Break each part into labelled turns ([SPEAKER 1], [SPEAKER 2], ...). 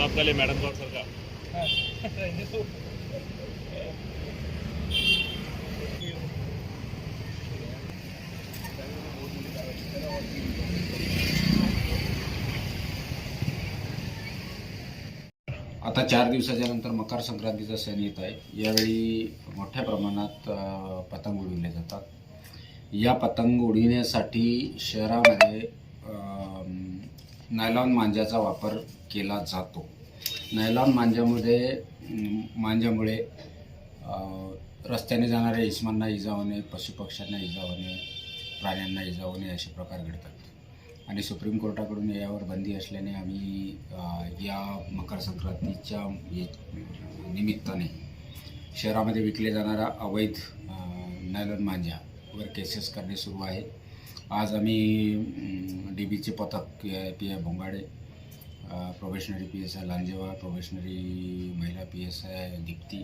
[SPEAKER 1] आपल्याला मॅडम गौड
[SPEAKER 2] आता चार दिवसाच्या नंतर मकर संक्रांतीचा सण येत आहे. यावेळी मोठ्या प्रमाणात पतंग उडविले जातात. या पतंग उडविण्यासाठी शहरामध्ये नायलॉन मांजाचा वापर केला जातो. नायलॉन मांजामध्ये मांज्यामुळे मांजामुळे रस्त्याने जाणाऱ्या इस्मांना इजा होणे पशुपक्ष्यांना इजा होणे प्राण्यांना इजा होणे असे प्रकार घडतात. आणि सुप्रीम कोर्टाकडून यावर बंदी असल्याने आम्ही या मकर संक्रांतीच्या निमित्ताने शहरामध्ये विकले जाणारा अवैध नायलॉन मांजावर केसेस करणे सुरू आहे. आज आम्ही डी बीचे पथक P I P I Bhongade probationary P S I Lanjewar probationary महिला पी एस आय दीप्ती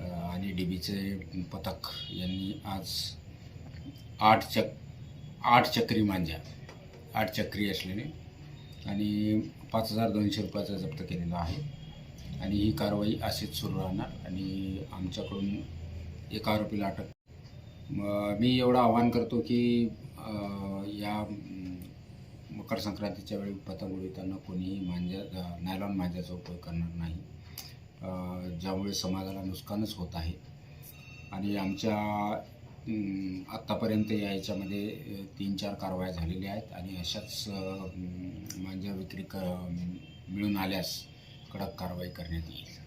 [SPEAKER 2] आणि डी बीचे पथक यांनी आज आठ चक आठ चक्री मांजा आठ चक्री असलेले. आणि पाच हजार दोनशे रुपयाचा जप्त केलेला आहे. आणि ही कारवाई अशीच सुरू राहणार. आणि आमच्याकडून एका आरोपीला अटक मी एवढं आवाहन करतो की या मकर संक्रांतीच्या वेळी पतंग उडविताना कोणीही मांजा नायलॉन मांजाचा उपयोग करणार नाही. ज्यामुळे समाजाला नुकसानच होत आहे. आणि आमच्या आत्तापर्यंत या याच्यामध्ये तीन चार कारवाया झालेल्या आहेत. आणि अशाच मांजा विक्री क मिळून आल्यास कडक कारवाई करण्यात येईल.